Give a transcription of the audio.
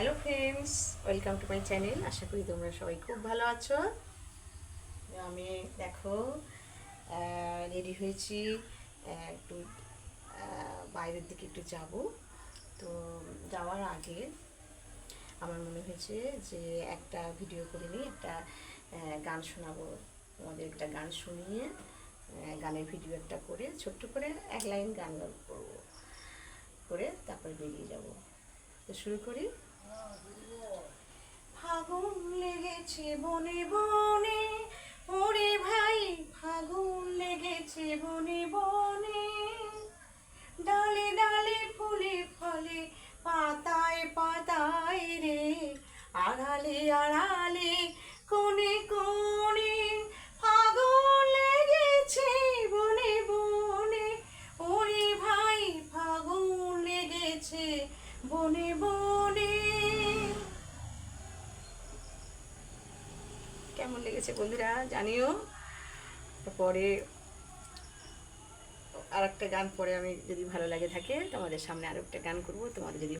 Hello friends welcome to my channel আশা করি তোমরা সবাই খুব ভালো আছো। আমি দেখো রেডি হয়েছি একটু বাইরের দিকে একটু যাব। তো যাওয়ার আগে আমার মনে হয়েছে যে একটা ভিডিও করে নিই, একটা গান শোনাবো। তোমাদের একটা গান শুনিয়ে গানের ভিডিও একটা করে, ছোট্ট করে এক লাইন গান করব। করে তারপর বেরিয়ে যাব। তো শুরু করি। ফাগুন লেগেছে বনে বনে, ওরে ভাই ফাগুন লেগেছে বনে বনে। ডালে ডালে ফুলে ফলে, পাতায় পাতায় রে, আড়ালে আড়ালে, কোণে কোণে। ফাগুন লেগেছে বনে বনে, ওরে ভাই ফাগুন লেগেছে বনে বনে। কেমন লেগেছে বন্ধুরা জানিও। পরে আর একটা গান পরে আমি যদি ভালো লাগে থাকে তোমাদের সামনে আর একটা গান করব, তোমাদের যদি